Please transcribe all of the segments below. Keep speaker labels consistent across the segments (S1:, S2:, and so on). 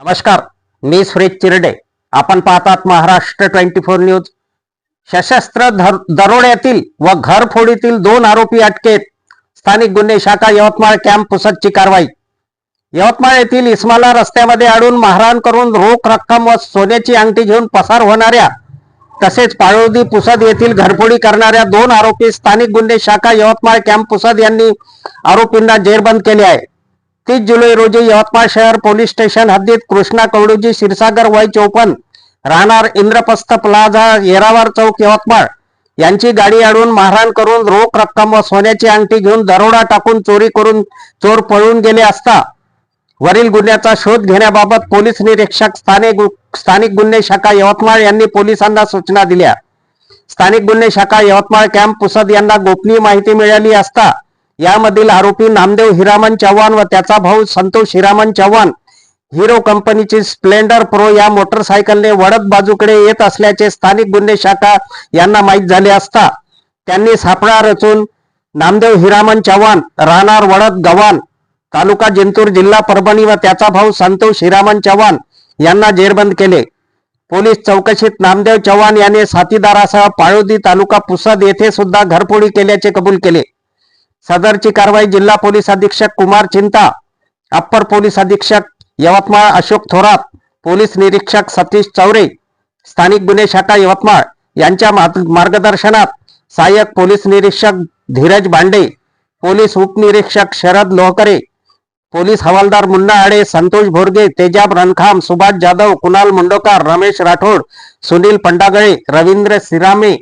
S1: नमस्कार मी सुरेश चिरडे. आपण पाहतात महाराष्ट्र ट्वेंटी फोर न्यूज. सशस्त्र दरोड्यातील व घरफोडीतील दोन आरोपी अटकेत. स्थानिक गुन्हे शाखा यवतमाळ कॅम्प पुसदची कारवाई. यवतमाळ येथील इस्माला रस्त्यामध्ये अडून मारहाण करून रोख रक्कम व सोन्याची अंगठी घेऊन पसार होणाऱ्या तसेच पाळोदी पुसद येथील घरफोडी करणाऱ्या दोन आरोपी स्थानिक गुन्हे शाखा यवतमाळ कॅम्प पुसद यांनी आरोपींना जेरबंद केले आहे. तीस जुलै रोजी यवतमाळ शहर पोलीस स्टेशन हद्दीत कृष्णा कवडूजी क्षीरसागर वय चौपन्न राहणार इंद्रप्रस्थ प्लाझा येरावार चौक यवतमाळ यांची गाडी अडवून मारहाण करून रोख रक्कम व सोन्याची अंगठी घेऊन दरोडा टाकून चोरी करून चोर पळून गेले असता वरील गुन्ह्याचा शोध घेण्याबाबत पोलीस निरीक्षक स्थानिक स्थानिक गुन्हे शाखा यवतमाळ यांनी पोलिसांना सूचना दिल्या. स्थानिक गुन्हे शाखा यवतमाळ कॅम्प पुसद यांना गोपनीय माहिती मिळाली असता यामधील आरोपी नामदेव हिरामन चव्हाण व त्याचा भाऊ संतोष हिरामन चव्हाण. हिरो कंपनीची स्प्लेंडर प्रो या मोटरसायकलने वडद बाजूकडे येत असल्याचे स्थानिक गुन्हे शाखा यांना माहीत झाले असता त्यांनी सापळा रचून नामदेव हिरामन चव्हाण राहणार वडद गव्हाण तालुका जिंतूर जिल्हा परभणी व त्याचा भाऊ संतोष हिरामन चव्हाण यांना जेरबंद केले. पोलीस चौकशीत नामदेव चव्हाण याने साथीदारासह पाळोदी तालुका पुसद येथे सुद्धा घरफोडी केल्याचे कबूल केले. सदरची कारवाई जिल्हा पोलीस अधीक्षक कुमार चिंता अप्पर पोलीस अधीक्षक यवतमाळ अशोक थोरात पोलीस निरीक्षक सतीश चौरे स्थानिक गुन्हे शाखा यवतमाळ यांच्या मार्गदर्शनात सहाय्यक पोलीस निरीक्षक धीरज भांडे पोलीस उपनिरीक्षक शरद लोहकरे पोलीस हवालदार मुन्ना आडे संतोष भोरगे तेजाब रणखाम सुभाष जाधव कुणाल मुंडोकार रमेश राठोड सुनील पंडागळे रवींद्र सिरामे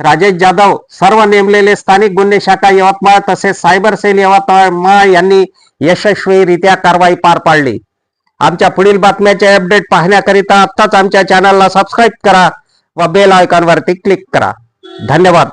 S1: राजेश जाधव सर्व नेमलेले स्थानिक गुन्हे शाखा यवतमाळ तसेच सायबर सेल यवतमाळ यांनी यशस्वीरित्या कारवाई पार पाडली. आमच्या पुढील बातम्याचे अपडेट पाहण्याकरिता आत्ताच आमच्या चॅनलला सबस्क्राईब करा व बेल आयकॉनवरती क्लिक करा. धन्यवाद.